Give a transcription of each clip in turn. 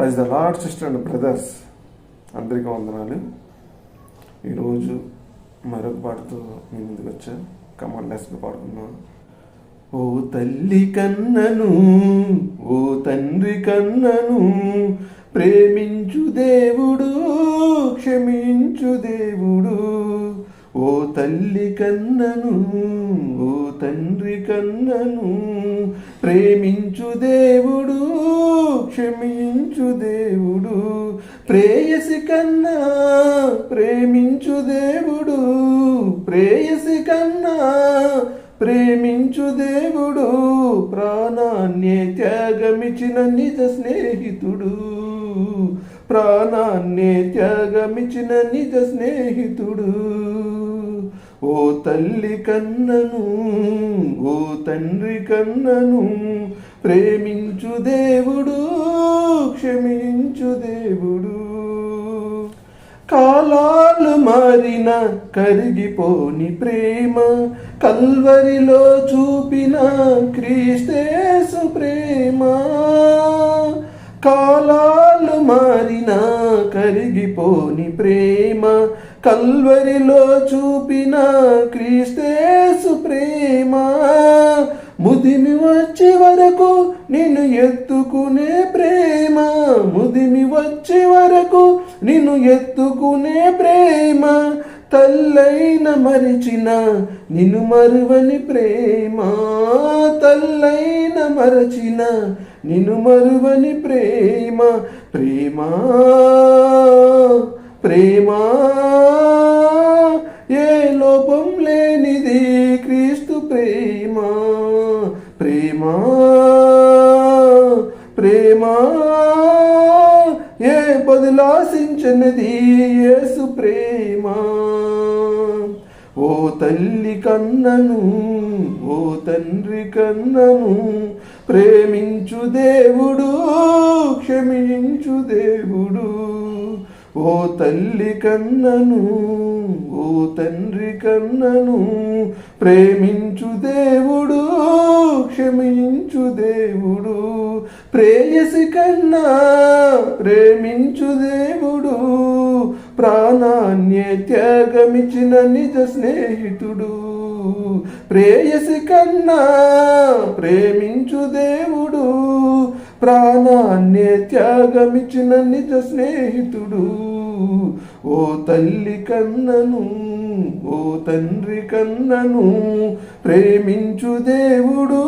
Praise the lord sister and brothers అందరికీ వందనాలు. ఈరోజు మరొక పాటతో మీ ముందుకు వచ్చా కమాండ్ లెస్గా ఓ తల్లి కన్నను ఓ తండ్రి కన్నను ప్రేమించు దేవుడు క్షమించు దేవుడు. ఓ తల్లి కన్నను ఓ తండ్రి కన్నను ప్రేమించు దేవుడు క్షమించు దేవుడు. ప్రేయసి కన్నా ప్రేమించు దేవుడు. ప్రేయసి కన్నా ప్రేమించు దేవుడు. ప్రాణాన్నే త్యాగమిచిన నిజ స్నేహితుడు. ప్రాణాన్నే త్యాగమిచిన నిజ స్నేహితుడు. ఓ తల్లి కన్నను ఓ తండ్రి కన్నను ప్రేమించు దేవుడు క్షమించు దేవుడు. కాలాలు మారిన కరిగిపోని ప్రేమ కల్వరిలో చూపిన క్రీస్తేసు ప్రేమ. కాలాలు మారిన కరిగిపోని ప్రేమ కల్వరిలో చూపిన క్రీస్తేసు ప్రేమ. ముదిమి వచ్చే వరకు నిన్ను ఎత్తుకునే ప్రేమ. ముదిమి వచ్చే వరకు నిన్ను ఎత్తుకునే ప్రేమ. తల్లైన మరిచిన నిన్ను మరువని ప్రేమ. తల్లైన మరచిన నిన్ను మరువని ప్రేమ. ప్రేమ. ప్రేమ ఏ లోపం లేనిది క్రీస్తు ప్రేమ. ప్రేమ ప్రేమ ఏ బదులాశించనిది యేసు ప్రేమ. ఓ తల్లి కన్నను ఓ తండ్రి కన్నను ప్రేమించు దేవుడు క్షమించు దేవుడు. ఓ తల్లి కన్నను ఓ తండ్రి కన్నను ప్రేమించు దేవుడు క్షమించు దేవుడు. ప్రేయసి కన్నా ప్రేమించు దేవుడు. ప్రాణాన్య త్యాగమిచిన నిజ స్నేహితుడు. ప్రేయసి కన్నా ప్రేమించు దేవుడు. ప్రాణాన్య త్యాగమిచిన నిజ స్నేహితుడు. ఓ తల్లి కన్నను ఓ తండ్రి కన్నను ప్రేమించు దేవుడు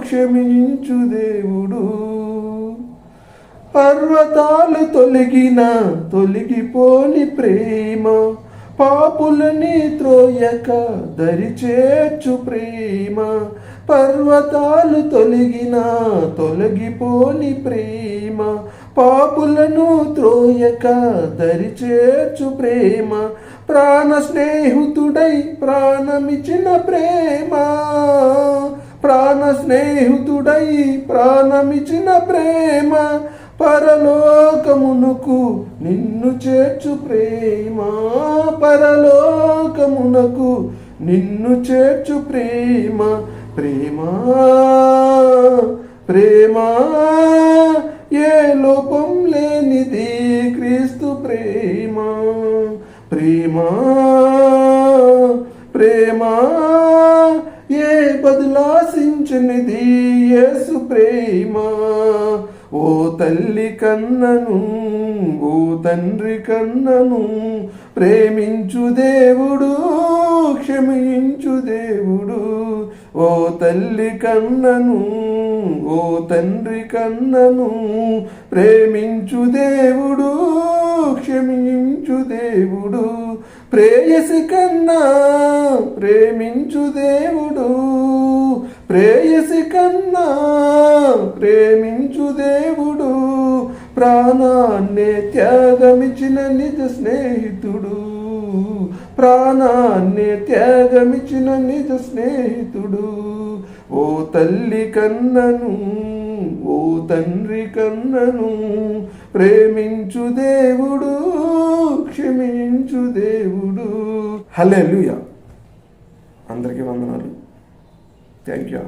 క్షమించు దేవుడు. పర్వతాలు తొలగిన తొలగిపోని ప్రేమ పాపులని త్రోయక దరిచేర్చు ప్రేమ. పర్వతాలు తొలగిన తొలగిపోని ప్రేమ పాపులను త్రోయక దరి చేర్చు ప్రేమ ప్రాణ స్నేహితుడై ప్రాణమిచిన ప్రేమ. ప్రాణ స్నేహితుడై ప్రాణమిచిన ప్రేమ పరలోకమునకు నిన్ను చేర్చు ప్రేమ. పరలోకమునకు నిన్ను చేర్చు ప్రేమ. ప్రేమ ప్రేమ. ఏ లోపం లేనిది క్రీస్తు ప్రేమ. ప్రేమ ప్రేమ ఏ బదులాశించనిది యేసు ప్రేమ. ఓ తల్లి కన్నను ఓ తండ్రి కన్నను ప్రేమించు దేవుడు క్షమించు దేవుడు. ఓ తల్లి కన్నను ఓ తండ్రి కన్నను ప్రేమించు దేవుడు క్షమించు దేవుడు. ప్రేయసి కన్నా ప్రేమించు దేవుడు ప్రేయసి కన్నా ప్రేమించు దేవుడు. ప్రాణాన్నే త్యాగమిచిన నిజ స్నేహితుడు. ప్రాణాన్నే త్యాగమిచిన నిజ స్నేహితుడు. ఓ తల్లి కన్నను ఓ తండ్రి కన్నను ప్రేమించు దేవుడు క్షమించు దేవుడు. హలే అందరికీ వందనాలు. Thank you.